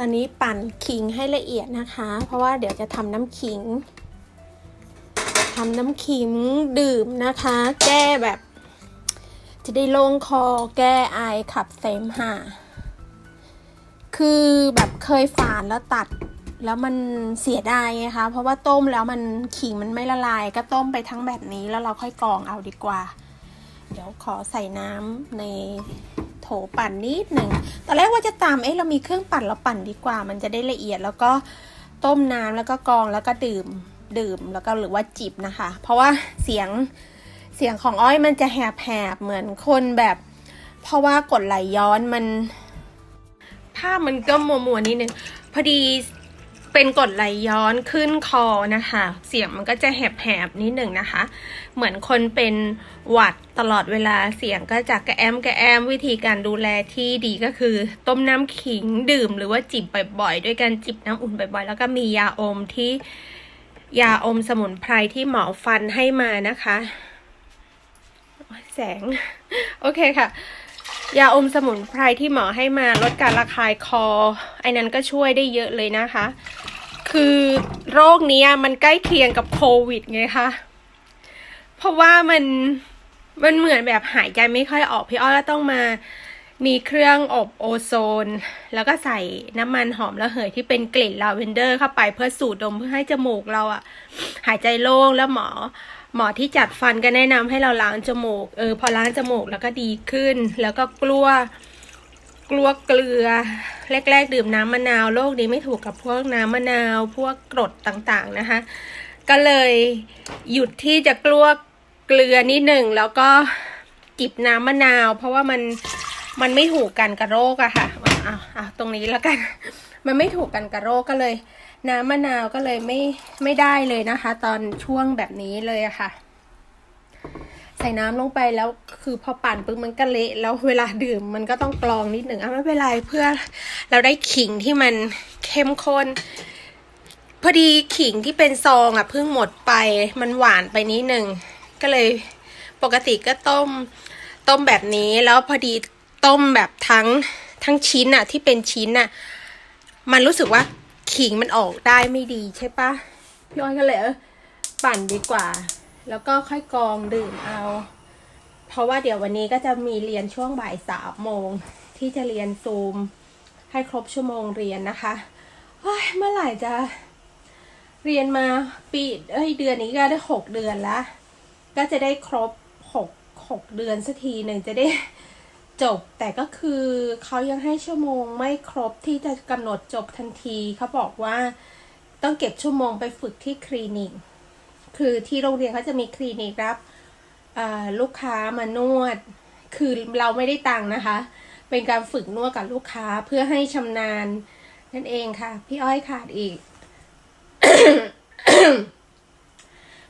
ตอนนี้ปั่นขิงให้ละเอียดนะคะ เพราะว่าเดี๋ยวจะทำน้ำขิงทำน้ำขิงดื่มนะคะ แก้แบบ จะได้โล่งคอแก้ไอขับเสมหะคือแบบเคยฝานแล้วตัดแล้วมันเสียดายไงคะ เพราะว่าต้มแล้วมันขิงมันไม่ละลาย ก็ต้มไปทั้งแบบนี้แล้วเราค่อยกรองเอาดีกว่า เดี๋ยวขอใส่น้ำใน โถปั่นนิดหนึ่งตอนแรกว่าจะตามเอ๊ะเรามีเครื่องปั่นเราปั่นดีกว่า มันจะได้ละเอียดแล้วก็ต้มน้ำแล้วก็กรองแล้วก็ดื่มดื่มแล้วก็หรือว่าจิบนะคะ เพราะว่าเสียงเสียงของอ้อยมันจะแหบๆเหมือนคนแบบ เพราะว่ากดไหลย้อนมันภาพมันก็มัวมัวๆนิดนึงพอดี เป็นกดไหลย้อนขึ้นคอนะคะ เสียงมันก็จะแหบๆนิดหนึ่งนะคะ เหมือนคนเป็นหวัดตลอดเวลาเสียงก็จะกระแอมกระแอมวิธีการดูแลที่ดีก็คือ ต้มน้ำขิงดื่มหรือว่าจิบบ่อยๆ ด้วยการจิบน้ำอุ่นบ่อยๆ แล้วก็มียาอมที่ยาอมสมุนไพรที่หมอฟันให้มานะคะ แสง โอเคค่ะ ยาอมสมุนไพรที่หมอให้มาลดการระคายคอ ไอ้นั้นก็ช่วยได้เยอะเลยนะคะ คือโรคนี้มันใกล้เคียงกับโควิดไงคะเพราะว่ามันมันเหมือนแบบหายใจไม่ค่อยออกพี่อ้อยก็ต้องมามีเครื่องอบโอโซน แล้วก็ใส่น้ำมันหอมระเหยที่เป็นกลิ่นลาเวนเดอร์เข้าไปเพื่อสูดดมเพื่อให้จมูกเราอะหายใจโล่งแล้วหมอ หมอที่จัดฟันก็แนะนำให้เราล้างจมูก เออ พอล้างจมูกแล้วก็ดีขึ้น แล้วก็กลัว กลัวเกลือ แรก ๆ ดื่มน้ำมะนาว โรคนี้ไม่ถูกกับพวกน้ำมะนาว พวกกรดต่างๆนะคะ ก็เลยหยุดที่จะกลัวเกลือนิดหนึ่งแล้วก็จิบน้ำมะนาว เพราะว่ามันมันไม่ถูกกันกับโรคอะค่ะอะอะตรงนี้แล้วกัน มันไม่ถูกกันกับโรคก็เลย น้ำมะนาวก็เลยไม่ไม่ได้เลยนะคะ ตอนช่วงแบบนี้เลยอะค่ะ ใส่น้ำลงไปแล้วคือพอปั่นปุ๊บมันก็เละแล้วเวลาดื่มมันก็ต้องกรองนิดหนึ่งอะไม่เป็นไรเพื่อเราได้ขิงที่มันเข้มข้นพอดีขิงที่เป็นซองอะเพิ่งหมดไปมันหวานไปนิดหนึ่งก็เลยปกติก็ต้มต้มแบบนี้แล้วพอดีต้มแบบทั้งทั้งชิ้นอะที่เป็นชิ้นอะมันรู้สึกว่า ขิงมันออกได้ไม่ดีใช่ปะพี่อ้อยก็เลยเออปั่นดีกว่า แล้วก็ค่อยกรองดื่มเอา เพราะว่าเดี๋ยววันนี้ก็จะมีเรียนช่วงบ่ายสามโมง ที่จะเรียนซูม ให้ครบชั่วโมงเรียนนะคะเฮ้ยเมื่อไหร่จะเรียนมาปีเอ้ยเดือนนี้ก็ได้หกเดือนละก็จะได้ครบหกหกเดือนสักทีหนึ่งจะได้ จบแต่ก็คือเขายังให้ชั่วโมงไม่ครบที่จะกำหนดจบทันทีเขาบอกว่าต้องเก็บชั่วโมงไปฝึกที่คลินิก คือที่โรงเรียนเขาจะมีคลินิกรับลูกค้ามานวด คือเราไม่ได้ตังค์นะคะ เป็นการฝึกนวดกับลูกค้าเพื่อให้ชำนาญนั่นเองค่ะ พี่อ้อยขาดอีก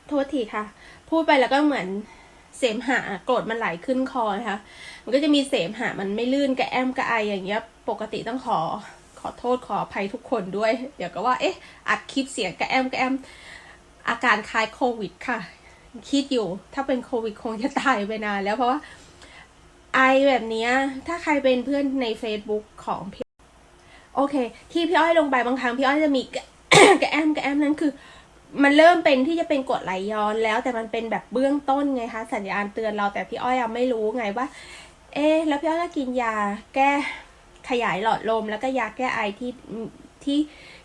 โทษทีค่ะ พูดไปแล้วก็เหมือน เสมหะกรดมันไหลขึ้นคอนะคะมันก็จะมีเสมหะมันไม่ลื่นกระแอมกระไออย่างเงี้ยปกติต้องขอขอโทษขออภัยทุกคนด้วย เดี๋ยวก็ว่าเอ๊ะอัดคลิปเสียงกระแอมกระแอมอาการคล้ายโควิดค่ะ คิดอยู่ถ้าเป็นโควิดคงจะตายไปนานแล้วเพราะว่าไอแบบนี้ถ้าใครเป็นเพื่อนใน Facebook ของพี่โอเค ที่พี่อ้อยลงไปบางครั้งพี่อ้อยจะมีกระกระแอมกระแอมนั้นคือ มันเริ่มเป็นที่จะเป็นกดไหลย้อนแล้ว แต่มันเป็นแบบเบื้องต้นไงคะสัญญาณเตือนเราแต่พี่อ้อยยังไม่รู้ไงว่า เอ๊แล้วพี่อ้อยก็กินยาแก้ขยายหลอดลม แล้วก็ยาแก้ไอที่ที่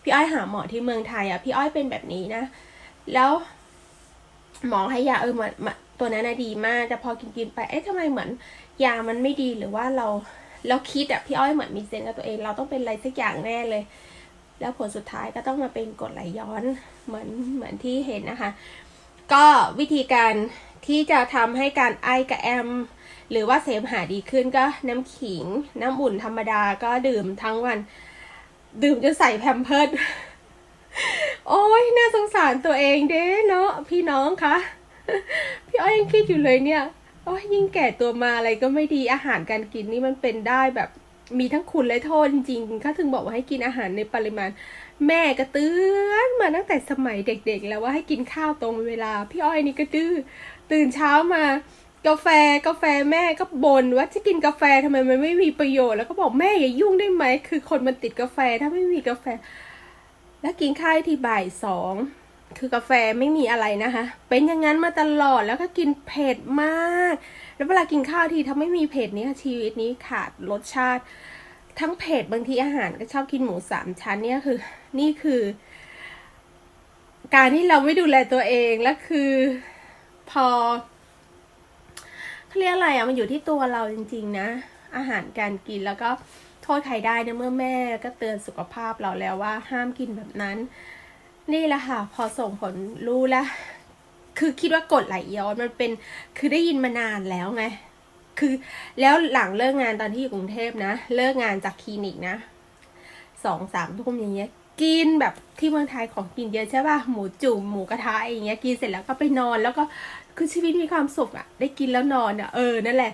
พี่อ้อยหาหมอที่เมืองไทยอะพี่อ้อยเป็นแบบนี้นะ แล้วหมอให้ยาเออเหมือนตัวนั้นะดีมาก แต่พอกินกินไปเอ๊ะทำไมเหมือนยามันไม่ดีหรือว่าเราเราคิดอะพี่อ้อยเหมือนมีเซนส์กับตัวเอง เราต้องเป็นอะไรสักอย่างแน่เลย แล้วผลสุดท้ายก็ต้องมาเป็นกรดไหลย้อนเหมือนเหมือนที่เห็นนะคะ ก็วิธีการที่จะทำให้การไอกระแอม หรือว่าเสมหะดีขึ้นก็น้ำขิง น้ำอุ่นธรรมดาก็ดื่มทั้งวัน ดื่มจนใส่แพมเพิร์ดโอ้ยน่าสงสารตัวเองเด้เนาะพี่น้องคะพี่อ้อยยังคิดอยู่เลยเนี่ยโอ้ยยิ่งแก่ตัวมาอะไรก็ไม่ดีอาหารการกินนี่มันเป็นได้แบบ มีทั้งคุณและโทษจริงๆเขาถึงบอกว่าให้กินอาหารในปริมาณ แม่ก็เตือนมาตั้งแต่สมัยเด็กๆ แล้วว่าให้กินข้าวตรงเวลา พี่อ้อยนี่ก็ดื้อตื่นเช้ามากาแฟกาแฟแม่ก็บ่นว่าจะกินกาแฟทำไมมันไม่มีประโยชน์แล้วก็บอกแม่อย่ายุ่งได้ไหมคือคนมันติดกาแฟถ้าไม่มีกาแฟ แล้วกินข้าวที่บ่ายสองคือกาแฟไม่มีอะไรนะคะ เป็นอย่างนั้นมาตลอดแล้วก็กินเผ็ดมาก แล้วเวลากินข้าวทีถ้าไม่มีเผ็ดนี้ชีวิตนี้ขาดรสชาติ ทั้งเผ็ดบางทีอาหารก็ชอบกินหมูสามชั้นเนี่ยคือ นี่คือ การที่เราไม่ดูแลตัวเองแล้วคือ พอเขาเรียกอะไรอะมันอยู่ที่ตัวเราจริง ๆ นะ อาหารการกินแล้วก็โทษใครได้นะเมื่อแม่ก็เตือนสุขภาพเราแล้วว่าห้ามกินแบบนั้น นี่แหละค่ะ พอส่งผลรู้แล้ว คือคิดว่ากดไหลย้อนมันเป็นคือได้ยินมานานแล้วไงคือแล้วหลังเลิกงานตอนที่อยู่กรุงเทพนะ เลิกงานจากคลินิกนะสองสามทุ่มอย่างเงี้ยกินแบบที่เมืองไทยของกินเยอะใช่ป่ะหมูจุ่มหมูกระทะอย่างเงี้ยกินเสร็จแล้วก็ไปนอนแล้วก็คือชีวิตมีความสุขอะได้กินแล้วนอนอะเออนั่นแหละ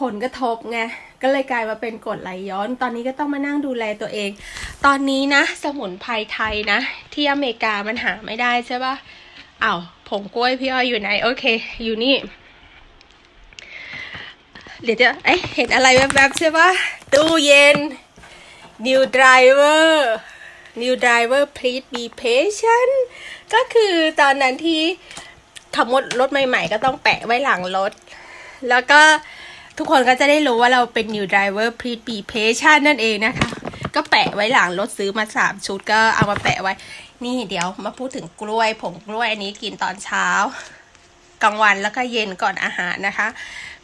ผลกระทบไงก็เลยกลายมาเป็นกรดไหลย้อน ตอนนี้ก็ต้องมานั่งดูแลตัวเอง ตอนนี้นะ สมุนไพรไทยนะ ที่อเมริกามันหาไม่ได้ใช่ป่ะ อ้าวผงกล้วยพี่อ้อยอยู่ไหน โอเค อยู่นี่ เดี๋ยวจะเอ้ยเห็นอะไรแวบๆใช่ปะตู้เย็น new driver new driver please be patient ก็คือตอนนั้นที่ขับรถรถใหม่ๆ ก็ต้องแปะไว้หลังรถ แล้วก็ทุกคนก็จะได้รู้ว่าเราเป็น new driver please be patient นั่นเองนะคะ ก็แปะไว้หลังรถซื้อมาสามชุดก็เอามาแปะไว้ นี่เดี๋ยวมาพูดถึงกล้วยผงกล้วยอันนี้กินตอนเช้ากลางวันแล้วก็เย็นก่อนอาหารนะคะ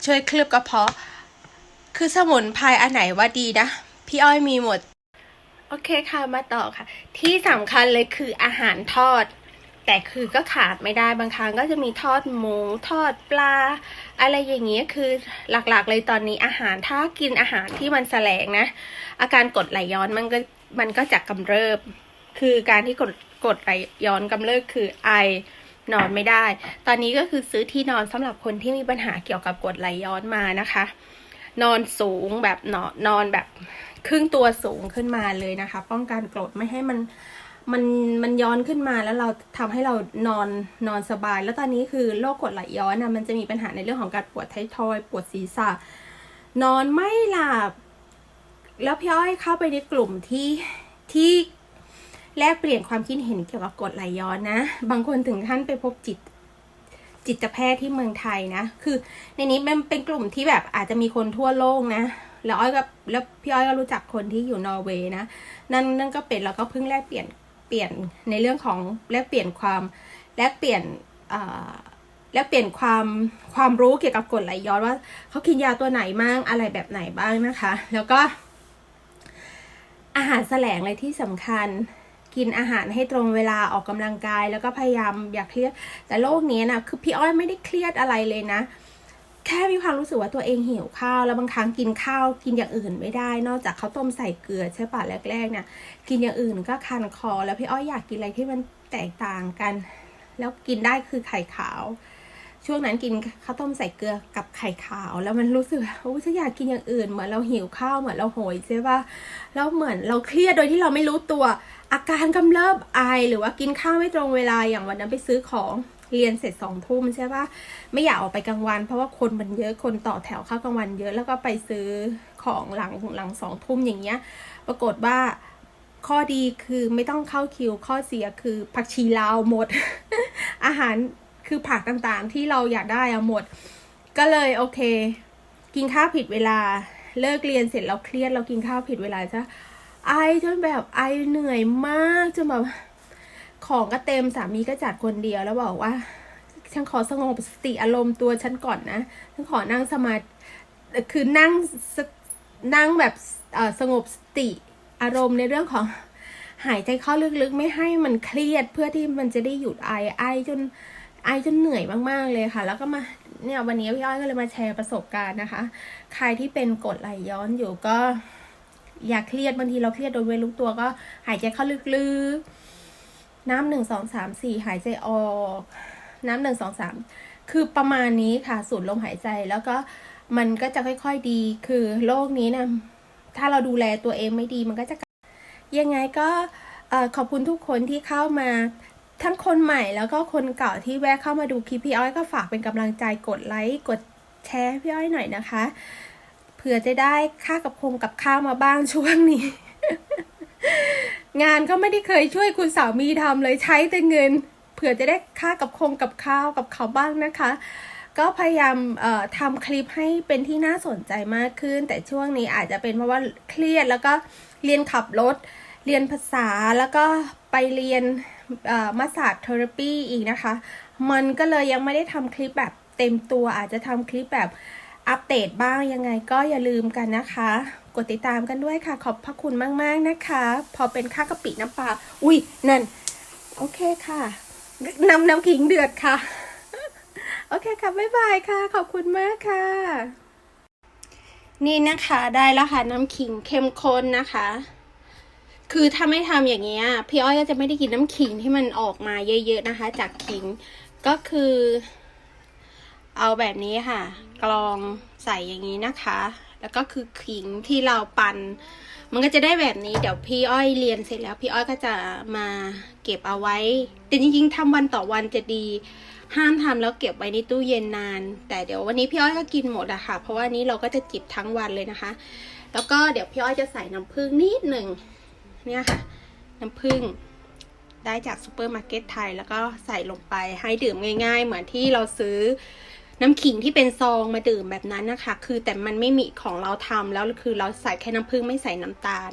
ช่วยเคลือบกระเพาะ คือสมุนไพรอันไหนว่าดีนะ พี่อ้อยมีหมด โอเคค่ะมาต่อค่ะ ที่สำคัญเลยคืออาหารทอด แต่คือก็ขาดไม่ได้บางครั้งก็จะมีทอดหมูทอดปลา อะไรอย่างเงี้ยคือหลักๆเลยตอนนี้อาหารถ้ากินอาหารที่มันแสลงนะ อาการกดไหลย้อนมันก็มันก็จะกำเริบ คือการที่กด กดไหลย้อนกำเริบคือไอนอนไม่ได้ ตอนนี้ก็คือซื้อที่นอนสำหรับคนที่มีปัญหาเกี่ยวกับกดไหลย้อนมานะคะ นอนสูงแบบนอนนอนแบบครึ่งตัวสูงขึ้นมาเลยนะคะ ป้องกันกรดไม่ให้มันมันมันย้อนขึ้นมาแล้วเราทำให้เรานอนนอนสบาย แล้วตอนนี้คือโรคกรดไหลย้อนนะมันจะมีปัญหาในเรื่องของการปวดไททอยปวดศีรษะ นอนไม่หลับ แล้วพี่อ้อยเข้าไปในกลุ่มที่ที่ แลกเปลี่ยนความคิดเห็นเกี่ยวกับกรดไหลย้อนนะ บางคนถึงขั้นไปพบจิตจิตแพทย์ที่เมืองไทยนะ คือในนี้มันเป็นกลุ่มที่แบบอาจจะมีคนทั่วโลกนะ แล้วอ้อยก็แล้วพี่อ้อยก็รู้จักคนที่อยู่นอร์เวย์นะ นั่นนั่นก็เป็นแล้วก็เพิ่งแลกเปลี่ยนเปลี่ยนในเรื่องของแลกเปลี่ยนความแลกเปลี่ยนแลกเปลี่ยนความความรู้เกี่ยวกับกรดไหลย้อนว่าเขากินยาตัวไหนบ้างอะไรแบบไหนบ้างนะคะ แล้วก็อาหารแสลงเลยที่สำคัญ กินอาหารให้ตรงเวลาออกกำลังกาย แล้วก็พยายามอย่าเครียดแต่โรคนี้นะคือพี่อ้อยไม่ได้เครียดอะไรเลยนะ แค่มีความรู้สึกว่าตัวเองหิวข้าวแล้วบางครั้งกินข้าวกินอย่างอื่นไม่ได้ นอกจากข้าวต้มใส่เกลือใช่ปะแรกๆเนี่ยกินอย่างอื่นก็คันคอ แล้วพี่อ้อยอยากกินอะไรที่มันแตกต่างกัน แล้วกินได้คือไข่ขาว ช่วงนั้นกินข้าวต้มใส่เกลือกับไข่ขาว แล้วมันรู้สึกโอ้ฉันอยากกินอย่างอื่นเหมือนเราหิวข้าวเหมือนเราโหยใช่ปะแล้วเหมือนเราเครียดโดยที่เราไม่รู้ตัว อาการกำเริบไอหรือว่ากินข้าวไม่ตรงเวลาอย่างวันนั้นไปซื้อของเรียนเสร็จสองทุ่มใช่ปะไม่อยากออกไปกลางวัน เพราะว่าคนมันเยอะคนต่อแถวเข้ากลางวันเยอะแล้วก็ไปซื้อของหลังหลังสองทุ่มอย่างเงี้ย ปรากฏว่าข้อดีคือไม่ต้องเข้าคิวข้อเสียคือผักชีลาวหมด อาหาร คือผักต่างๆ ที่เราอยากได้อะหมด ก็เลยโอเค กินข้าวผิดเวลา เลิกเรียนเสร็จเราเครียดเรากินข้าวผิดเวลาจะไอจนแบบไอเหนื่อยมากจนแบบของก็เต็มสามีก็จัดคนเดียวแล้วบอกว่าฉันขอสงบสติอารมณ์ตัวฉันก่อนนะฉันขอนั่งสมาธิคือนั่งนั่งแบบสงบสติอารมณ์ในเรื่องของหายใจเข้าลึกๆ ไม่ให้มันเครียดเพื่อที่มันจะได้หยุดไอไอจน ไอจนเหนื่อยมากๆเลยค่ะ แล้วก็มาเนี่ยวันนี้พี่อ้อยก็เลยมาแชร์ประสบการณ์นะคะ ใครที่เป็นกดไหลย้อนอยู่ก็ อย่าเครียดบางทีเราเครียดโดยไม่รู้ตัวก็หายใจเข้าลึกๆ น้ำหนึ่งสองสามสี่หายใจออก น้ำหนึ่งสองสามคือประมาณนี้ค่ะสูดลมหายใจแล้วก็มันก็จะค่อยๆดีคือโรคนี้นะถ้าเราดูแลตัวเองไม่ดีมันก็จะยังไงก็ขอบคุณทุกคนที่เข้ามา ทั้งคนใหม่แล้วก็คนเก่าที่แวะเข้ามาดูคลิปพี่อ้อยก็ฝากเป็นกำลังใจกดไลค์กดแชร์พี่อ้อยหน่อยนะคะ เผื่อจะได้ค่ากับคงกับข้าวมาบ้างช่วงนี้ งานก็ไม่ได้เคยช่วยคุณสามีทำเลยใช้แต่เงิน เผื่อจะได้ค่ากับคงกับข้าวกับเขาบ้างนะคะ ก็พยายามทำคลิปให้เป็นที่น่าสนใจมากขึ้น แต่ช่วงนี้อาจจะเป็นเพราะว่าเครียดแล้วก็เรียนขับรถเรียนภาษาแล้วก็ไปเรียน มาสาดเทอราปีอีกนะคะ มันก็เลยยังไม่ได้ทำคลิปแบบเต็มตัวอาจจะทำคลิปแบบอัปเดตบ้างยังไงก็อย่าลืมกันนะคะ กดติดตามกันด้วยค่ะ ขอบพระคุณมาก ๆ นะคะ พอเป็นค่ากะปิน้ำปลาอุ้ยนั่น โอเคค่ะนำน้ำขิงเดือดค่ะ โอเคค่ะ บ๊ายบายค่ะ ขอบคุณมากค่ะ นี่นะคะได้แล้วค่ะ น้ำขิงเข้มข้นนะคะ คือถ้าไม่ทำอย่างเงี้ยพี่อ้อยก็จะไม่ได้กินน้ำขิงที่มันออกมาเยอะ ๆนะคะ จากขิงก็คือ เอาแบบนี้ค่ะ กรองใส่อย่างนี้นะคะ แล้วก็คือขิงที่เราปัน่นมันก็จะได้แบบนี้เดี๋ยวพี่อ้อยเรียนเสร็จแล้ว พี่อ้อยก็จะมาเก็บเอาไว้ แต่จริงๆทำวันต่อวันจะดี ห้ามทำแล้วเก็บไว้ในตู้เย็นนาน แต่เดี๋ยววันนี้พี่อ้อยก็กินหมดอะค่ะ เพราะว่านี้เราก็จะจิบทั้งวันเลยนะคะ แล้วก็เดี๋ยวพี่อ้อยจะใส่น้ำผึ้งนิดหนึ่ง เนี่ยค่ะ น้ำผึ้งได้จากซูเปอร์มาร์เก็ตไทย แล้วก็ใส่ลงไปให้ดื่มง่าย ๆ เหมือนที่เราซื้อน้ำขิงที่เป็นซองมาดื่มแบบนั้นนะคะ คือแต่มันไม่มีของเราทำแล้วคือเราใส่แค่น้ำผึ้งไม่ใส่น้ำตาล